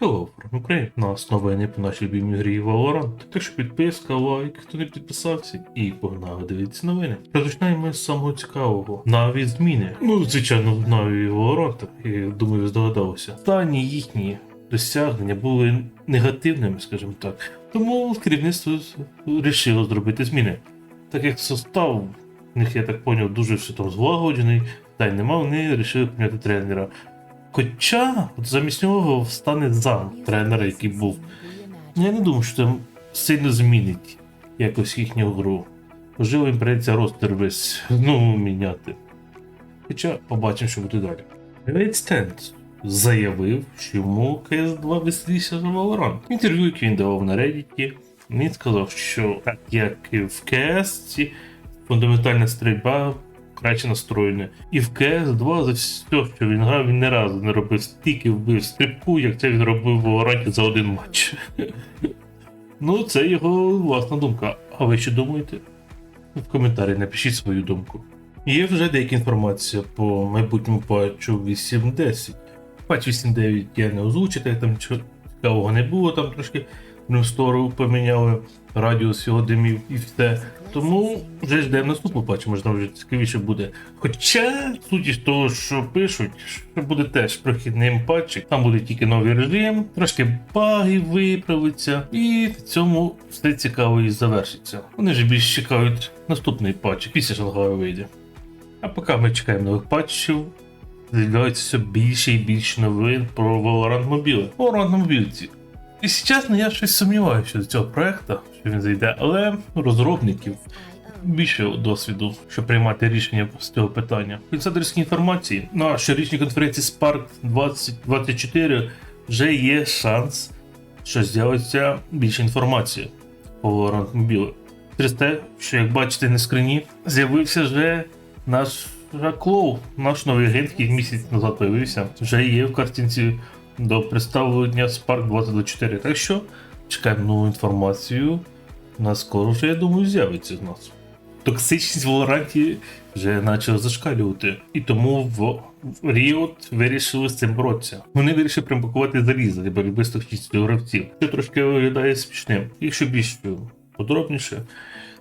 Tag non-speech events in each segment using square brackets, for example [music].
Hello from Ukraine. Нас новини по нашій любимій грі Valorant. Так що підписка, лайк, хто не підписався, і погнали дивитися новини. Розпочинаємо з самого цікавого. Наві зміни. Ну, звичайно, в Наві Valorant, і думаю, ви здогадалися. Останні їхні досягнення були негативними, скажімо так. Тому керівництво вирішило зробити зміни. Так як состав в них, я так поняв, дуже все там злагоджений, та й нема, вони вирішили поміняти тренера. Хоча замість нього стане зам тренера, який був. Ну, Я не думаю, що це сильно змінить якось їхню гру. Можливо, їм прийдеться ростер весь ну, міняти. Хоча побачимо, що буде далі. Red Stand заявив, що йому CS2 веселіше за Valorant. Інтерв'ю, яке він давав на Reddit, він сказав, що так як і в CS, фундаментальна стрільба краще настроєна. І в CS 2 за все, що він грав, він не разу не робив стільки вбив стрибку, як це він робив в Валоранті за один матч. [laughs] ну, це його власна думка. А ви що думаєте? В коментарі напишіть свою думку. Є вже деяка інформація по майбутньому патчу 8.10. Патч 8.9 я не озвучив, так там цікавого не було, там трошки сторону поміняли радіус його димів і все. Тому вже ждемо наступну патч, можна вже цікавіше буде. Хоча, судячи з того, що пишуть, що буде теж прохідним патчем, там буде тільки новий режим, трошки баги виправиться, і в цьому все цікаво і завершиться. Вони ж більш чекають наступний патч, після Шангаю вийде. А поки ми чекаємо нових патчів, з'являється все більше і більше новин про Valorant Mobile. Valorant Mobile. І чесно, я щось сумніваюся щодо цього проекту, що він зайде, але розробників більше досвіду, щоб приймати рішення з цього питання. Інсайдерські інформації на щорічній конференції Spark 2024 вже є шанс, що з'явиться більше інформації по Mobile. Через те, що як бачите на скрині, з'явився вже наш Клоу, наш новий агент, який місяць назад появився, вже є в картинці до представлення Spark 2024. Так що чекаємо нову інформацію. На скоро вже, я думаю, з'явиться з нас. Токсичність в Валоранті вже почала зашкалювати. І тому в Riot вирішили з цим боротися. Вони вирішили примпакувати залізо для боротьби з токсичністю гравців. Це трошки виглядає смішним. Якщо більш подробніше,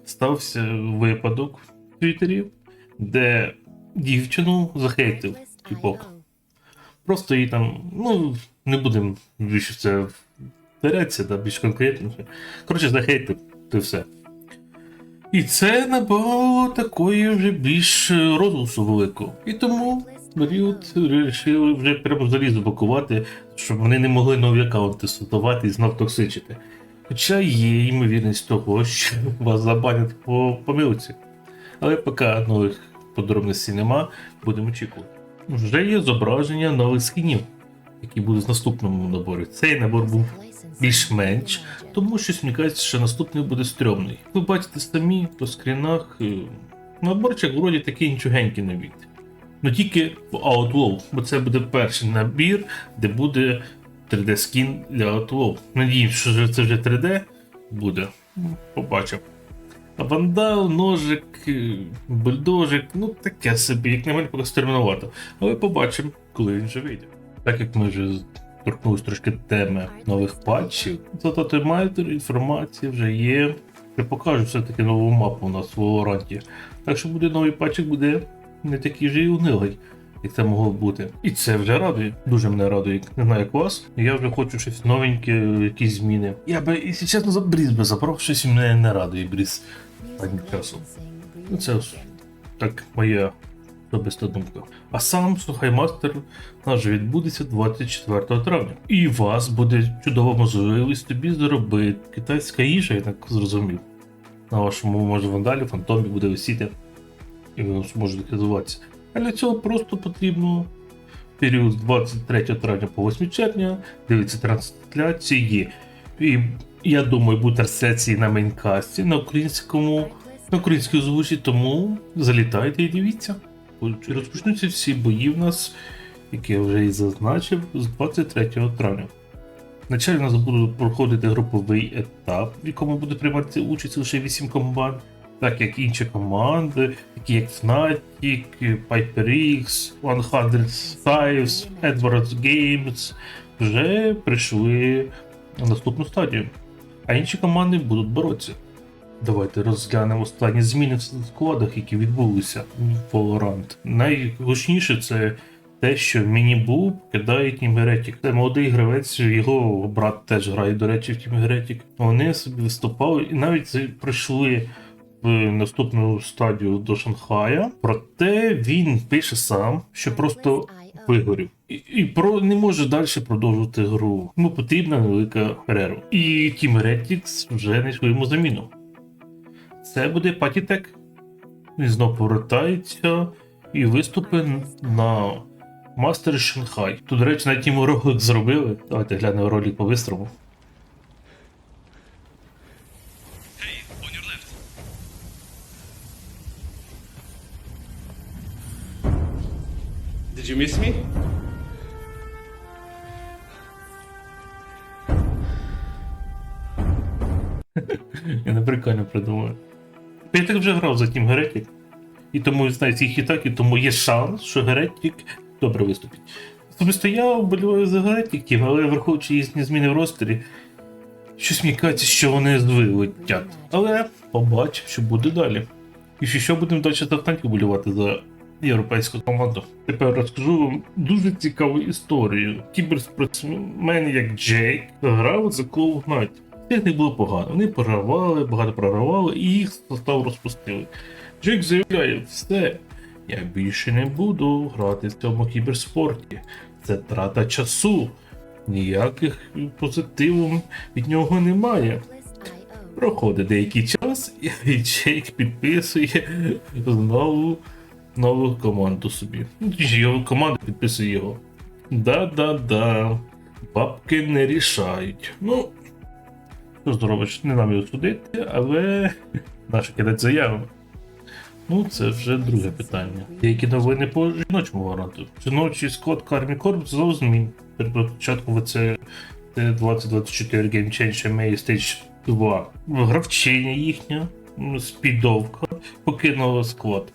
стався випадок в Твіттері, де дівчину захейтив типок. Просто її там, ну, не будемо більше в це вдарятися, да, більш конкретніше. Коротше, захейтив, то все. І це набагато такої вже більш розголосу великого. І тому Ріот вирішили вже прямо залізо блокувати, щоб вони не могли нові аккаунти создавати і знов токсичити. Хоча є ймовірність того, що вас забанять по помилці. Але поки нових подробностей нема, будемо очікувати. Вже є зображення нових скінів, які будуть в наступному наборі. Цей набор був більш-менш, тому що мені кажеться, що наступний буде стрьомний. Ви бачите самі по скрінах, е, наборчик вроді такий нічогенький на. Ну тільки в Outlaw, бо це буде перший набір, де буде 3D скін для Outlaw. Надіюсь, що це вже 3D буде. Побачимо. Вандал, ножик, е, бульдожик, ну таке собі, як на мене поки стермінувато. Але побачимо, коли він вже вийде. Так як ми вже торкнулися трошки теми нових патчів, зато таймайтер, інформація вже є. Я покажу все-таки нову мапу у нас в Валоранті. Так що буде новий патчик, буде не такий же і унилий, як це могло бути. І це вже радує. Дуже мене радує. Не знаю, як вас. Я вже хочу щось новеньке, якісь зміни. Я би, якщо чесно, за бріз би забрав, щось мене не радує бріз останнім часом. Ну, це так моя особиста думка. А сам Сухаймастер у нас же відбудеться 24 травня. І вас буде чудова можливість тобі заробити китайська їжа, я так зрозумів. На вашому може вандалі, фантомі буде висіти, і воно зможе доказуватися. А для цього просто потрібно період з 23 травня по 8 червня, дивіться трансляції. І я думаю, будуть трансляції на мейнкасті на українському, на українській озвучі, тому залітайте і дивіться. Розпочнуться всі бої в нас, які я вже і зазначив, з 23 травня. Вначалі у нас буде проходити груповий етап, в якому буде приймати участь лише 8 команд, так як інші команди, такі як Fnatic, PyperX, 100 Fives, Edwards Games, вже прийшли на наступну стадію, а інші команди будуть боротися. Давайте розглянемо останні зміни в складах, які відбулися в Valorant. Найгучніше це те, що Міні-Бу кидає Тім Геретік. Це молодий гравець, його брат теж грає, до речі, в Тім Геретік. Вони собі виступали і навіть прийшли в наступну стадію до Шанхая. Проте він пише сам, що просто вигорів. І, про не може далі продовжувати гру. Йому потрібна невелика перерва. І Team Heretics вже знайшли йому заміну. Це буде Патітек. Він знов повертається і виступить на Мастер Шанхай. Тут, до речі, навіть йому ролик зробили. Давайте глянемо ролик по вистрілу. Did you miss me? Я не прикольно придумаю. Я так вже грав за Team Heretic. І тому знаю ці хітак, і тому є шанс, що Heretic добре виступить. Особисто я вболіваю за Heretic, але враховуючи їхні зміни в ростері, щось мені кажеться, що вони вилетять. Але побачимо, що буде далі. І що, будемо далі за танки болювати за європейську команду. Тепер розкажу вам дуже цікаву історію. Кіберспортсмен, як Джейк, грав за Call of Night. Не було погано. Вони програвали, багато програвали і їх состав розпустили. Джейк заявляє, все, я більше не буду грати в цьому кіберспорті. Це трата часу. Ніяких позитивів від нього немає. Проходить деякий час, і [laughs] Джейк підписує знову нову команду собі. Ну, його команда підписує його. Да-да-да. Бабки не рішають. Ну, що зробиш, не нам його судити, але [laughs] наше кидать заяву. Ну, це вже друге питання. Які новини по жіночому варанту? Жіночий склад Кармі Корп знову змін. Перед початком ВЦ 2024 Game Changer May Stage 2. Гравчиня їхня, спідовка, покинула склад.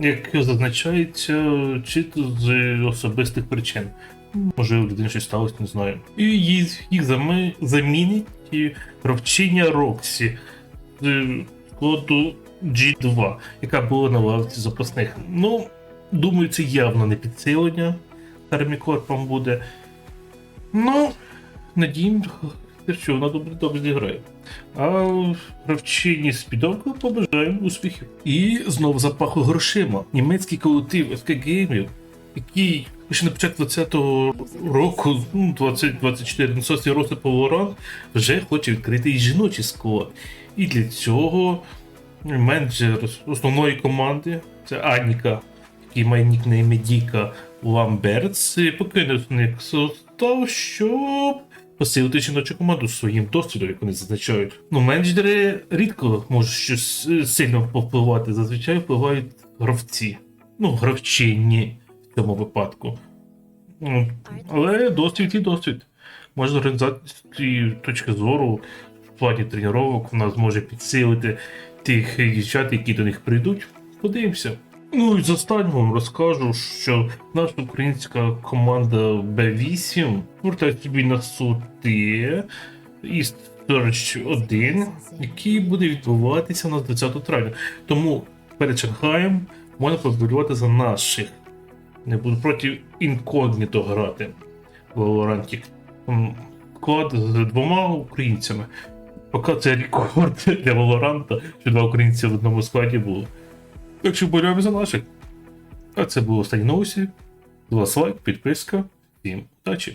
Як зазначається, чисто з особистих причин. Може, у людини щось сталося, не знаю. І їх, замінить гравчиня Роксі складу G2, яка була на лавці запасних. Ну, думаю, це явно не підсилення Термікорпом буде. Ну, надіємося, що вона добре добре зіграє. А гравчині з підовкою побажаємо успіхів. І знову запаху грошима. Німецький колектив FK Games, який ще на початку 20-го року, ну, 2024 насосний розвиток Valorant, вже хоче відкрити і жіночий склад. І для цього менеджер основної команди, це Аніка, який має нікнейм Діка Ламбертс, покинув них состав, щоб посилити жіночу команду своїм досвідом, як вони зазначають. Ну, менеджери рідко можуть щось е, сильно повпливати, зазвичай впливають гравці. Ну, гравчині цьому випадку. Ну, Але досвід і досвід. Може, з організації точки зору в плані тренувань вона зможе підсилити тих дівчат, які до них прийдуть. Подивимося. Ну і з останнього розкажу, що наша українська команда Б8 повертає собі на суди із Search 1, який буде відбуватися на 20 травня. Тому перед Шанхаєм можна поболювати за наших. Не буду проти інкогніто грати в Valorant. Клад з двома українцями. Поки це рекорд [laughs] для Валоранта, що два українці в одному складі було. Так що за наших. А це було останні новості. З вас лайк, підписка. Всім удачі!